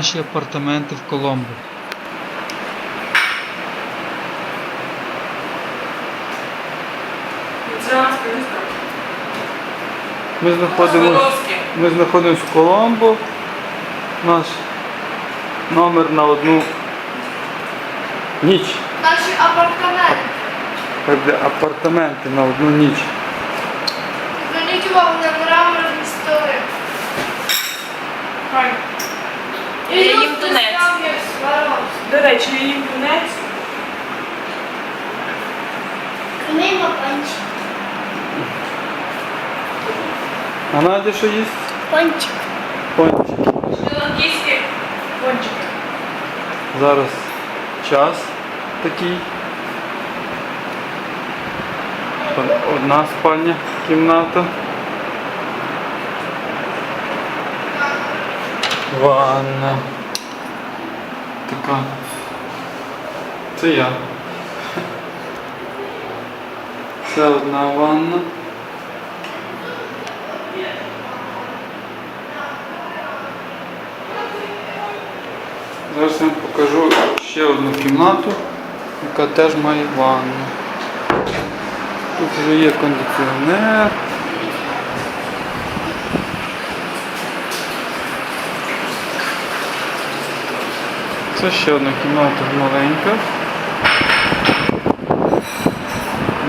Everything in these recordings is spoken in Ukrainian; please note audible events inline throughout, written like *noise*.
наші апартаменти в Коломбо. Ми знаходимося, ми знаходимося в Коломбо. Наш номер на одну ніч. Наші апартаменти. Апартаменти на одну ніч. Зверніть увагу на мраморні столи. Хай. Я їм Сваровський. До речі, їм тунець. Книга панчик. А Надя що їсть? Панчик. Пончики. Шрі-ланкійські пончики. Зараз час такий. Одна спальня, кімната. Ванна. Така. Це я. Це одна ванна. Зараз я вам покажу ще одну кімнату, яка теж має ванну. Тут вже є кондиціонер. Це ще одна кімната маленька.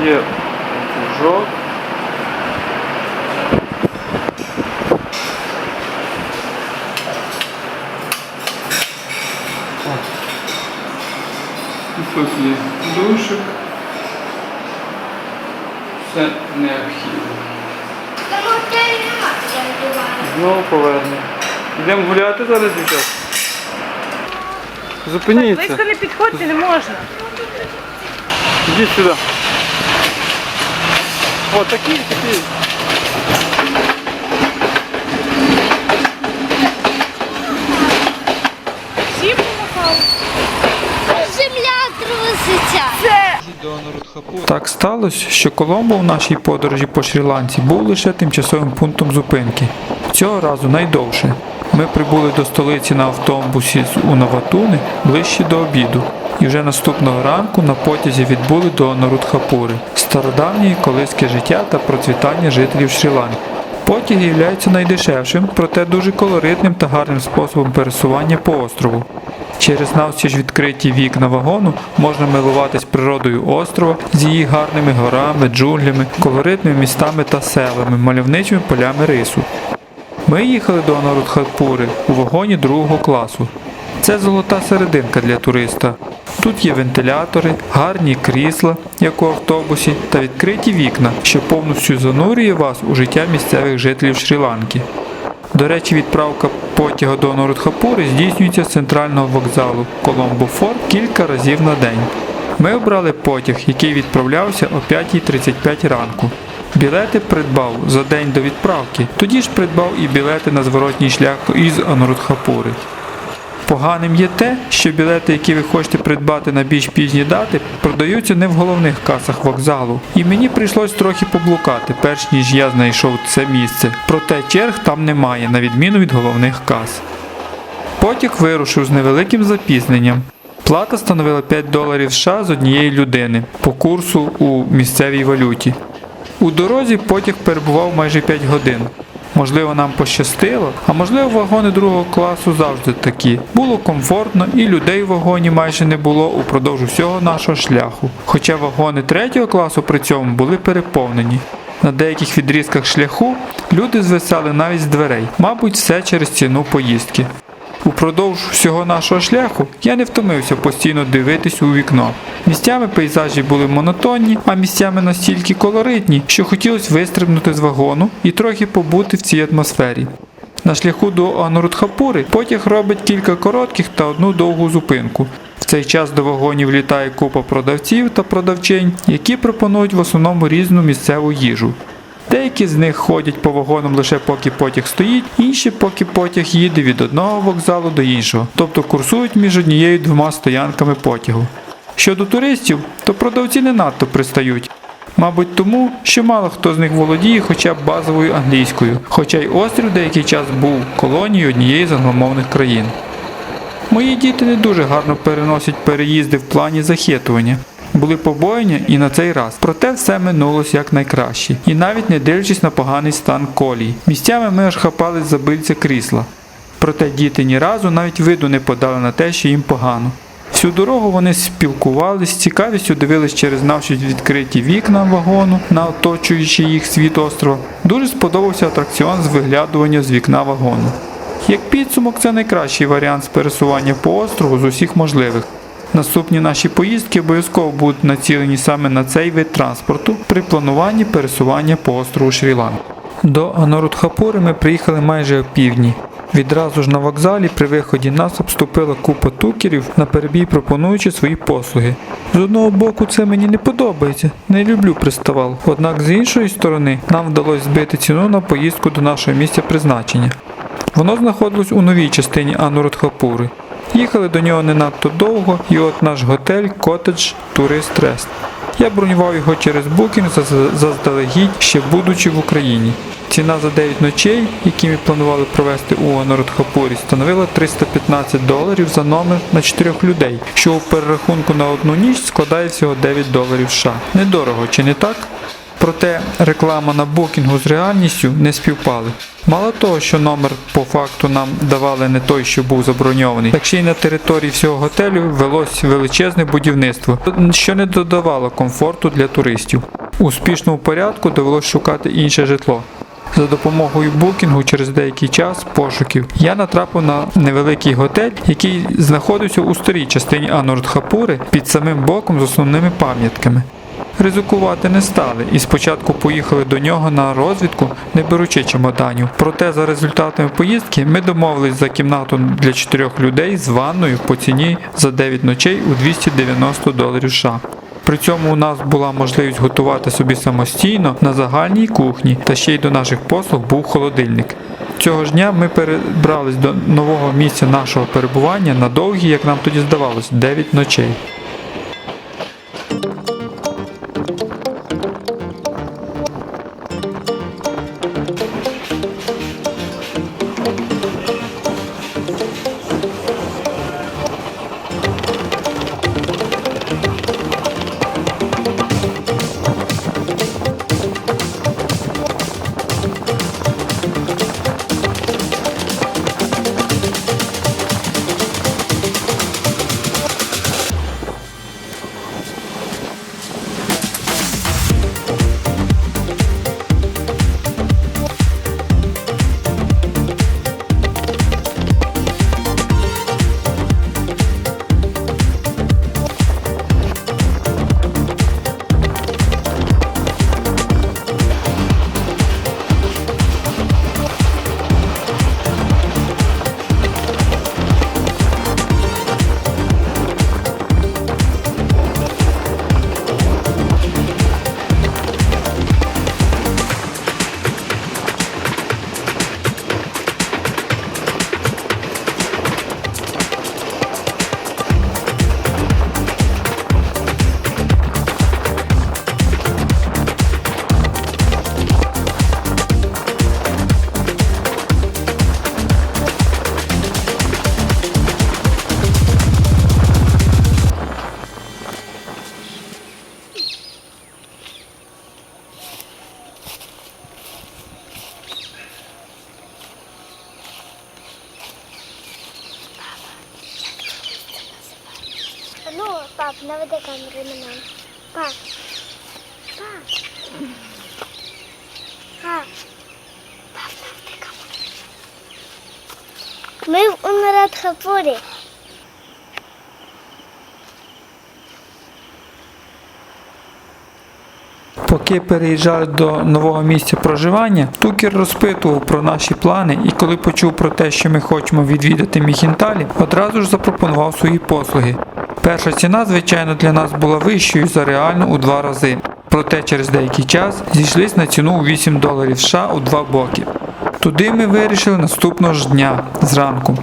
Є лужок. І Тут є душик. Все необхідно. Знову повернемо. Йдемо гуляти зараз, дівчата? Зупиніться. Близько не підходьте, не можна. Ідіть сюди. О, такий, такий. Всі помахали. Земля труситься. Так сталося, що Коломбо в нашій подорожі по Шрі-Ланці був лише тимчасовим пунктом зупинки. Цього разу найдовше. Ми прибули до столиці на автобусі з Унаватуни ближче до обіду. І вже наступного ранку на потязі відбули до Нарудхапури, стародавньої колиське життя та процвітання жителів Шрі-Ланки. Потяг є найдешевшим, проте дуже колоритним та гарним способом пересування по острову. Через навстіж відкриті вікна вагону можна милуватись природою острова з її гарними горами, джунглями, колоритними містами та селами, мальовничими полями рису. Ми їхали до Анарудхапури у вагоні другого класу. Це золота серединка для туриста. Тут є вентилятори, гарні крісла, як у автобусі, та відкриті вікна, що повністю занурює вас у життя місцевих жителів Шрі-Ланки. До речі, відправка потяга до Нордхапури здійснюється з центрального вокзалу Коломбо Форт кілька разів на день. Ми обрали потяг, який відправлявся о 5.35 ранку. Білети придбав за день до відправки, тоді ж придбав і білети на зворотній шлях із Анурдхапури. Поганим є те, що білети, які ви хочете придбати на більш пізні дати, продаються не в головних касах вокзалу. І мені прийшлось трохи поблукати, перш ніж я знайшов це місце. Проте черг там немає, на відміну від головних кас. Потяг вирушив з невеликим запізненням. Плата становила 5 доларів США з однієї людини по курсу у місцевій валюті. У дорозі потяг перебував майже 5 годин. Можливо, нам пощастило, а можливо, вагони другого класу завжди такі. Було комфортно і людей в вагоні майже не було упродовж усього нашого шляху. Хоча вагони третього класу при цьому були переповнені. На деяких відрізках шляху люди звисали навіть з дверей, мабуть, все через ціну поїздки. Упродовж всього нашого шляху я не втомився постійно дивитись у вікно. Місцями пейзажі були монотонні, а місцями настільки колоритні, що хотілося вистрибнути з вагону і трохи побути в цій атмосфері. На шляху до Анурудхапури потяг робить кілька коротких та одну довгу зупинку. В цей час до вагонів літає купа продавців та продавчинь, які пропонують в основному різну місцеву їжу. Деякі з них ходять по вагонам лише поки потяг стоїть, інші поки потяг їде від одного вокзалу до іншого, тобто курсують між однією двома стоянками потягу. Щодо туристів, то продавці не надто пристають. Мабуть, тому, що мало хто з них володіє хоча б базовою англійською, хоча й острів деякий час був колонією однієї з англомовних країн. Мої діти не дуже гарно переносять переїзди в плані захитування. Були побоєння і на цей раз. Проте все минулось як найкраще. І навіть не дивлячись на поганий стан колії. Місцями ми аж хапались за бильця крісла. Проте діти ні разу навіть виду не подали на те, що їм погано. Всю дорогу вони спілкувались, з цікавістю дивились через наші відкриті вікна вагону на оточуючий їх світ острова. Дуже сподобався атракціон з виглядування з вікна вагону. Як підсумок, це найкращий варіант з пересування по острову з усіх можливих. Наступні наші поїздки обов'язково будуть націлені саме на цей вид транспорту при плануванні пересування по острову Шрі-Ланка. До Анорудхапури ми приїхали майже о півдні. Відразу ж на вокзалі при виході нас обступила купа тукерів на перебій пропонуючи свої послуги. З одного боку це мені не подобається, не люблю приставал. Однак з іншої сторони нам вдалося збити ціну на поїздку до нашого місця призначення. Воно знаходилось у новій частині Анурудхапури. Їхали до нього не надто довго, і от наш готель Cottage Tourist Rest. Я бронював його через букінг заздалегідь, ще будучи в Україні. Ціна за 9 ночей, які ми планували провести у Анурудхапурі, становила 315 доларів за номер на 4 людей, що у перерахунку на одну ніч складає всього 9 доларів США. Недорого, чи не так? Проте реклама на букінгу з реальністю не співпали. Мало того, що номер по факту нам давали не той, що був заброньований, так ще й на території всього готелю велось величезне будівництво, що не додавало комфорту для туристів. У успішному порядку довелось шукати інше житло. За допомогою букінгу через деякий час пошуків я натрапив на невеликий готель, який знаходився у старій частині Анурдхапури під самим боком з основними пам'ятками. Ризикувати не стали і спочатку поїхали до нього на розвідку, не беручи чемоданів. Проте за результатами поїздки ми домовились за кімнату для чотирьох людей з ванною по ціні за 9 ночей у 290 доларів США. При цьому у нас була можливість готувати собі самостійно на загальній кухні, та ще й до наших послуг був холодильник. Цього ж дня ми перебрались до нового місця нашого перебування на довгі, як нам тоді здавалось, 9 ночей. Поки переїжджали до нового місця проживання, Тукер розпитував про наші плани і коли почув про те, що ми хочемо відвідати Міхінталі, одразу ж запропонував свої послуги. Перша ціна, звичайно, для нас була вищою за реальну у два рази. Проте через деякий час зійшлись на ціну у 8 доларів США у два боки. Туди ми вирішили наступного ж дня зранку.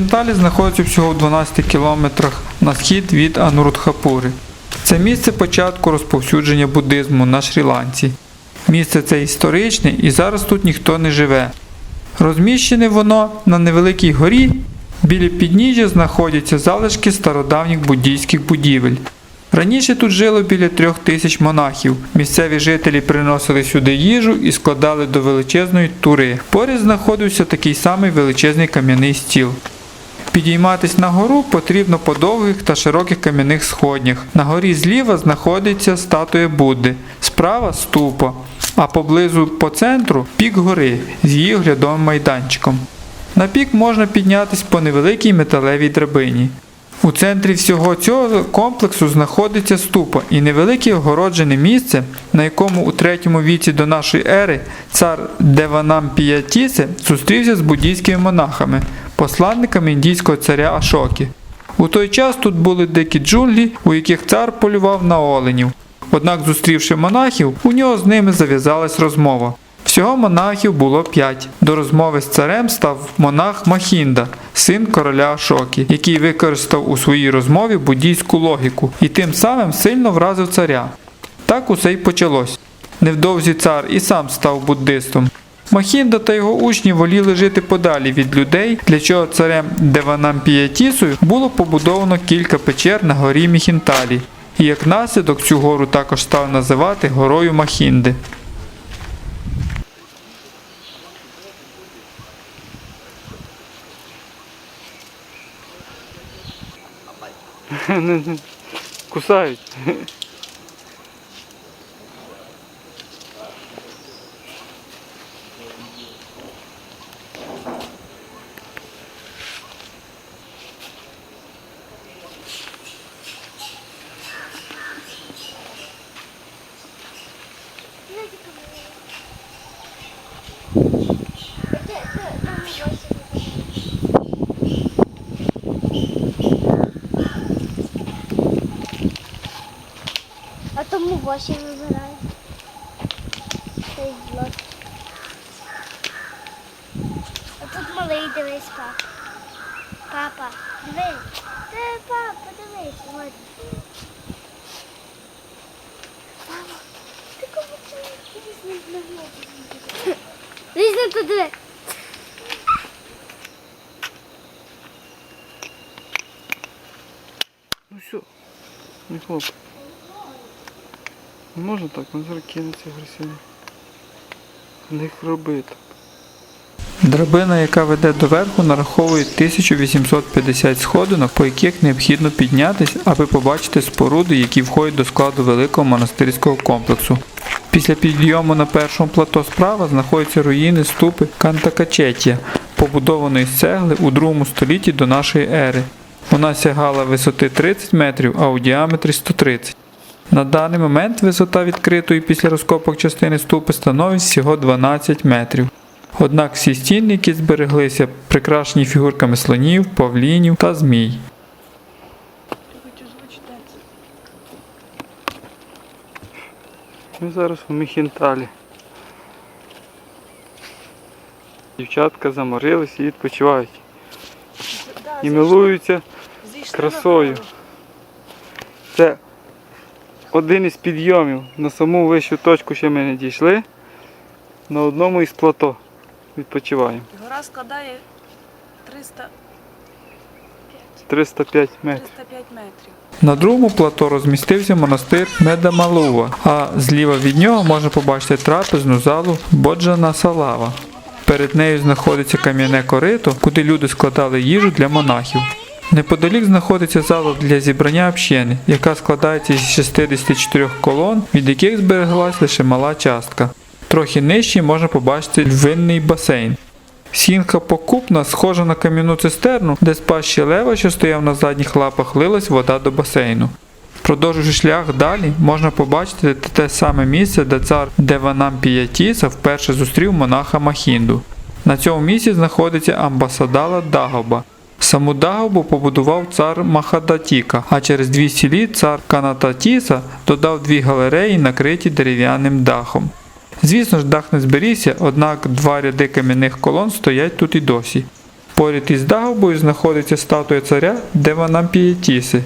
Міхінталі знаходиться всього в 12 кілометрах на схід від Анурудхапури. Це місце початку розповсюдження буддизму на Шрі-Ланці. Місце це історичне і зараз тут ніхто не живе. Розміщене воно на невеликій горі. Біля підніжжя знаходяться залишки стародавніх буддійських будівель. Раніше тут жило біля трьох тисяч монахів. Місцеві жителі приносили сюди їжу і складали до величезної тури. Поряд знаходився такий самий величезний кам'яний стіл. Підійматись на гору потрібно по довгих та широких кам'яних сходнях. На горі зліва знаходиться статуя Будди, справа ступа, а поблизу по центру пік гори з її оглядовим майданчиком. На пік можна піднятись по невеликій металевій драбині. У центрі всього цього комплексу знаходиться ступа і невелике огороджене місце, на якому у третьому віці до нашої ери цар Деванам Піятісе зустрівся з буддійськими монахами, посланниками індійського царя Ашоки. У той час тут були дикі джунглі, у яких цар полював на оленів. Однак, зустрівши монахів, у нього з ними зав'язалась розмова. Всього монахів було п'ять. До розмови з царем став монах Махінда, син короля Ашоки, який використав у своїй розмові буддійську логіку і тим самим сильно вразив царя. Так усе й почалось. Невдовзі цар і сам став буддистом. Махінда та його учні воліли жити подалі від людей, для чого царем Деванампіятісою було побудовано кілька печер на горі Міхінталі. І як наслідок цю гору також стали називати горою Махінди. *laughs* Кусають. Тому восі вибираю. Цей блок. А тут малий дивись, пап. Папа, дивись. Ти, пап, подивись. От. Мама, ти кому візьми на голову. Візьми туди. Ну все, не хлоп. Можна так, він зараз кинеться агресивно. Не їх робити. Драбина, яка веде до верху, нараховує 1850 сходинок, по яких необхідно піднятись, аби побачити споруди, які входять до складу великого монастирського комплексу. Після підйому на першому плато справа знаходяться руїни ступи Кантакачетія, побудованої з цегли у другому столітті до нашої ери. Вона сягала висоти 30 метрів, а у діаметрі 130. На даний момент висота відкритої після розкопок частини ступи становить всього 12 метрів. Однак всі стіни, які збереглися, прикрашені фігурками слонів, павлінів та змій. Ми зараз у Міхінталі. Дівчатка заморились і відпочивають. І милуються красою. Це один із підйомів. На саму вищу точку ще ми не дійшли. На одному із плато відпочиваємо. Гора складає 300, 305 метрів. 305 метрів. На другому плато розмістився монастир Медамалува, а зліва від нього можна побачити трапезну залу Боджана Салава. Перед нею знаходиться кам'яне корито, куди люди складали їжу для монахів. Неподалік знаходиться зала для зібрання общини, яка складається із 64 колон, від яких збереглась лише мала частка. Трохи нижче можна побачити винний басейн. Сінка покупна схожа на кам'яну цистерну, де з пащі лева, що стояв на задніх лапах, лилась вода до басейну. Продовжуючи шлях далі, можна побачити те саме місце, де цар Деванампіятіса вперше зустрів монаха Махінду. На цьому місці знаходиться амбасадала Дагоба. Саму Дагобу побудував цар Махадатіка, а через 200 літ цар Канататіса додав дві галереї, накриті дерев'яним дахом. Звісно ж, дах не зберігся, однак два ряди кам'яних колон стоять тут і досі. Поряд із Дагобою знаходиться статуя царя Деванампієтіси.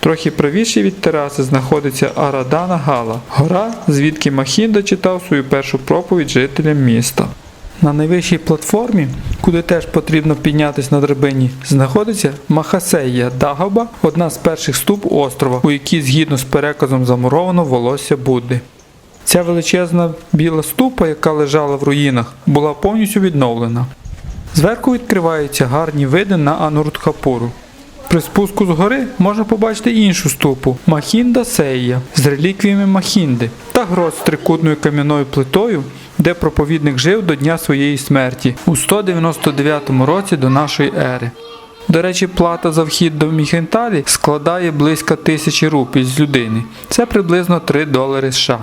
Трохи правіше від тераси знаходиться Арадана Гала, гора, звідки Махінда читав свою першу проповідь жителям міста. На найвищій платформі, куди теж потрібно піднятися на драбині, знаходиться Махасея Дагоба, одна з перших ступ острова, у якій згідно з переказом замуровано волосся Будди. Ця величезна біла ступа, яка лежала в руїнах, була повністю відновлена. Зверху відкриваються гарні види на Анурдхапуру. При спуску з гори можна побачити іншу ступу Махінда Сея з реліквіями Махінди та грот з трикутною кам'яною плитою, де проповідник жив до дня своєї смерті у 199 році до нашої ери. До речі, плата за вхід до Міхенталі складає близько тисячі рупій з людини. Це приблизно 3 долари США.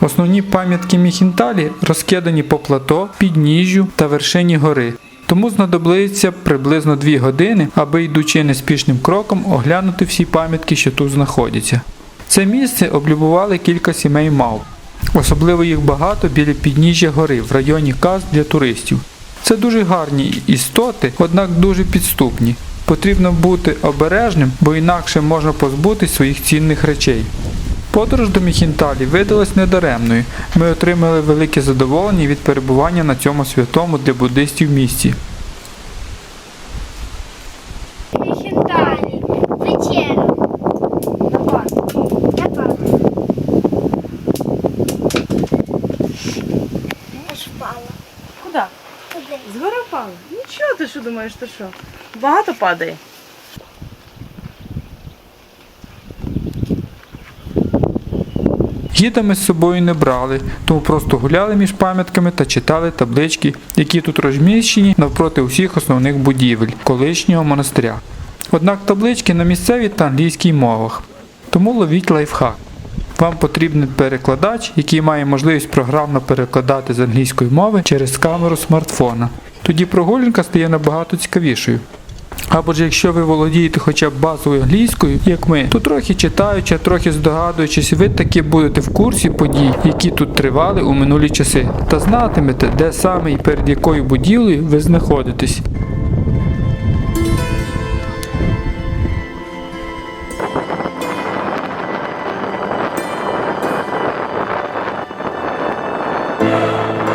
Основні пам'ятки Міхінталі розкидані по плато, підніжжю та вершині гори. Тому знадобиться приблизно 2 години, аби йдучи неспішним кроком оглянути всі пам'ятки, що тут знаходяться. Це місце облюбували кілька сімей мав. Особливо їх багато біля підніжжя гори в районі каз для туристів. Це дуже гарні істоти, однак дуже підступні. Потрібно бути обережним, бо інакше можна позбутись своїх цінних речей. Подорож до Міхінталі видалась недаремною. Ми отримали велике задоволення від перебування на цьому святому для буддистів місці. Хінталі. Вечеря. Я папа. Аж впала. Куди? Куди? З гори впали? Нічого, ти що думаєш, то що? Багато падає. Гіда ми з собою не брали, тому просто гуляли між пам'ятками та читали таблички, які тут розміщені навпроти усіх основних будівель колишнього монастиря. Однак таблички на місцевій та англійській мовах. Тому ловіть лайфхак. Вам потрібен перекладач, який має можливість програмно перекладати з англійської мови через камеру смартфона. Тоді прогулянка стає набагато цікавішою. Або ж якщо ви володієте хоча б базовою англійською, як ми, то трохи читаючи, трохи здогадуючись, ви таки будете в курсі подій, які тут тривали у минулі часи, та знатимете, де саме і перед якою будівлею ви знаходитесь. Отак.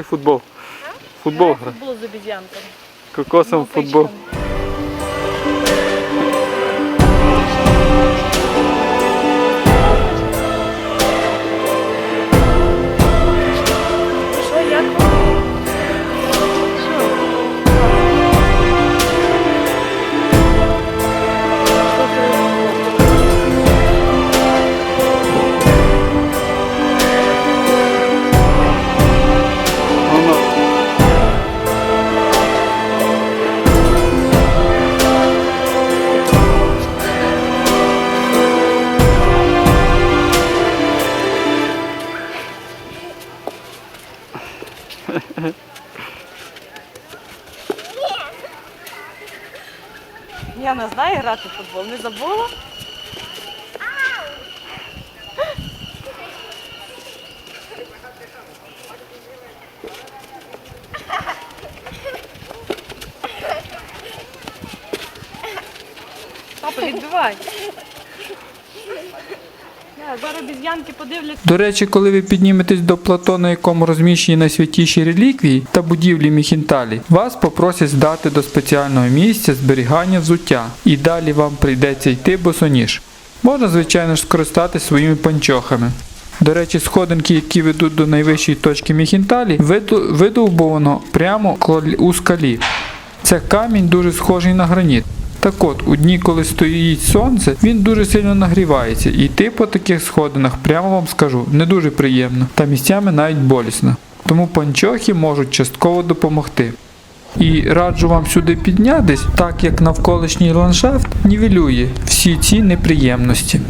Грай в футбол. Футбол грай. Футбол з обіз'янками. Кокосом футбол. грати в футбол. Не забула? Папа, відбивай. До речі, коли ви підніметесь до плато, на якому розміщені найсвятіші реліквії та будівлі Міхінталі, вас попросять здати до спеціального місця зберігання взуття, і далі вам прийдеться йти босоніж. Можна, звичайно ж, скористатися своїми панчохами. До речі, сходинки, які ведуть до найвищої точки Міхінталі, видовбовано прямо у скалі. Це камінь дуже схожий на граніт. Так от, у дні, коли стоїть сонце, він дуже сильно нагрівається, і йти по таких сходинах, прямо вам скажу, не дуже приємно, та місцями навіть болісно. Тому панчохи можуть частково допомогти. І раджу вам сюди піднятись, так як навколишній ландшафт нівелює всі ці неприємності.